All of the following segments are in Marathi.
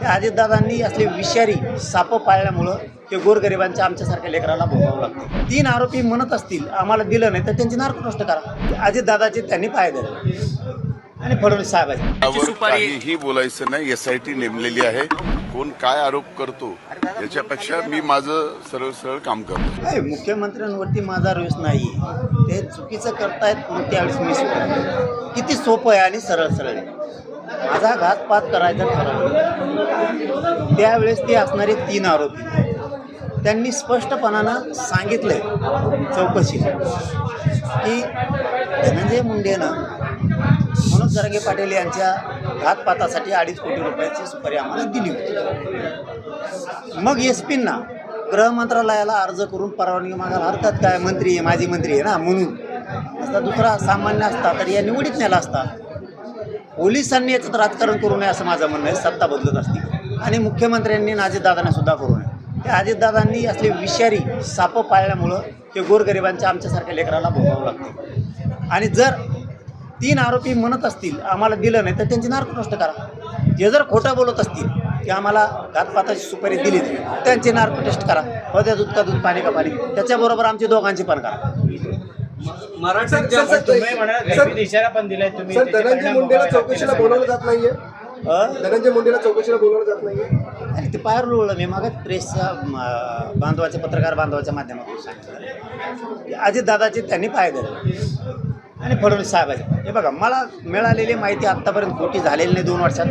त्या अजितदादांनी असले विषारी साप पाळल्यामुळं ते गोरगरिबांच्या आमच्यासारख्या लेकराला भोगावं लागतं. तीन आरोपी म्हणत असतील आम्हाला दिलं नाही तर त्यांची नार्क नष्ट करा अजितदादाचे त्यांनी पाय दिले आणि फडणवीस साहेबांचे बोलायचं नाही एस आय टी नेमलेली आहे. कोण काय आरोप करतो याच्यापेक्षा मी माझं सरळ सरळ काम करतो. मुख्यमंत्र्यांवरती माझा रोष नाही ते चुकीचं करतायत मग त्यावेळेस मी किती सोपं आहे आणि सरळ सरळ आहे. माझा घातपात करायचा ठरवलं त्यावेळेस ते असणारे तीन आरोपी. त्यांनी स्पष्टपणानं सांगितलंय चौकशी की धनंजय मुंडेनं मनोज जरगे पाटील यांच्या घातपातासाठी अडीच कोटी रुपयाची सुपारी आम्हाला दिली होती. मग एस पींना गृहमंत्रालयाला अर्ज करून परवानगी मागायला हरकत काय? मंत्री आहे माजी मंत्री आहे ना म्हणून. असा दुसरा सामान्य असता तर या निवडीत नेला असता. पोलिसांनी याचं राजकारण करू नये असं माझं म्हणणं आहे. सत्ता बदलत असते. आणि मुख्यमंत्र्यांनी आणि सुद्धा करू नये. त्या अजितदादांनी असले विषारी साप पाळल्यामुळं ते गोरगरिबांच्या आमच्यासारख्या लेकराला भोगावं लागतं. आणि जर तीन आरोपी म्हणत असतील आम्हाला दिलं नाही तर त्यांची नार्क नष्ट करा. जे जर खोटं बोलत असतील की आम्हाला घातपाताची सुपारी दिली त्यांची नार्क टेस्ट करा. हो त्या दूध का दूध पाणी का पाणी त्याच्याबरोबर आमची दोघांची पण करा. मराठा इशारा पण दिलाय तुम्ही सर धनंजय मुंडेला चौकशीला बोलावलं जात नाहीये? धनंजय मुंडेला चौकशीला बोलावलं जात नाहीये. आणि ते पायावर लोळलं. मी मागच प्रेसच्या म, बांधवाच्या पत्रकार बांधवाच्या माध्यमातून सांगितलं. की अजितदादाचे त्यांनी पाय दिले आणि फडणवीस साहेबाचे. हे बघा मला मिळालेली माहिती आत्तापर्यंत खोटी झालेली नाही दोन वर्षात.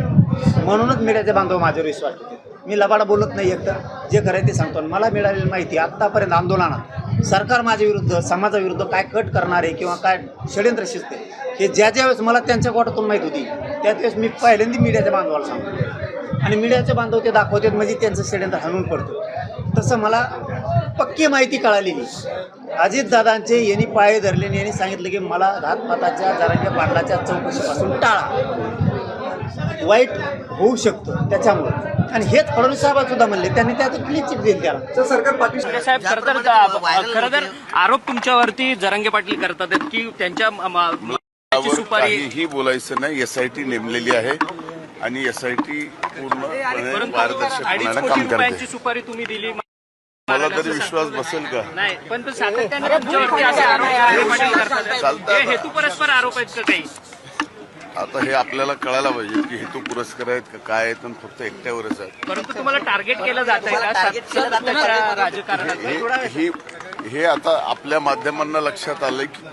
म्हणूनच मीडियाचे बांधव माझ्यावर विश्वास ठेवते मी लबाडा बोलत नाही एकतर जे खरं ते सांगतो. आणि मला मिळालेली माहिती आत्तापर्यंत आंदोलनात. सरकार माझ्या विरुद्ध समाजाविरुद्ध काय कट करणारे किंवा काय षडयंत्र शिजते हे ज्या ज्या वेळेस मला त्यांच्या गोटातून माहीत होती त्या त्यावेळेस मी पहिल्यांदा मीडियाच्या बांधवाला सांगतो. आणि मीडियाचे बांधव ते दाखवतात म्हणजे त्यांचं षडयंत्र हलवून पडतं. तसं मला पक्की माहिती कळालेली. अजितदादांचे यांनी पाय धरले आणि यांनी सांगितलं की मला घातपाताच्या जरांच्या पाटलाच्या चौकशीपासून टाळा. वाईट होऊ शकतं त्याच्यामुळे. आणि हेच फडणवीस साहेब सुद्धा म्हणले त्यांनी त्यात क्लीन चिट दिली त्याला सर सरकार साहेब खरं तर खरं तर आरोप तुमच्यावरती जरांगे पाटील करतात आहेत की त्यांच्या काहीही बोलायचं नाही एस आय टी नेमलेली आहे आणि एस आय टी पूर्णपणे परंतु अडीच पारदर्शकपणानं कोटी काम रुपयांची करते सुपारी तुम्ही दिली. मला तरी विश्वास बसेल का? नाही पण तो सातत्याने हे. हेतू परस्पर आरोप आहेत का काही? आता हे आपल्याला कळायला पाहिजे की हेतू पुरस्कार आहेत का काय आहेत आणि फक्त एकट्यावरच आहेत. परंतु तुम्हाला टार्गेट केलं जात आहे राजकारणात? हे हे हे आता आपल्या माध्यमांना लक्षात आलंय की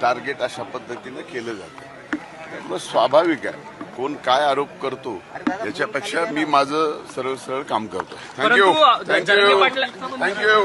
टार्गेट अशा पद्धतीने केलं जातं त्यामुळे स्वाभाविक आहे. कोण काय आरोप करतो याच्यापेक्षा मी माझं सरळ सरळ काम करतो थँक्यू परंतु जरांगे थँक्यू पाटील थँक्यू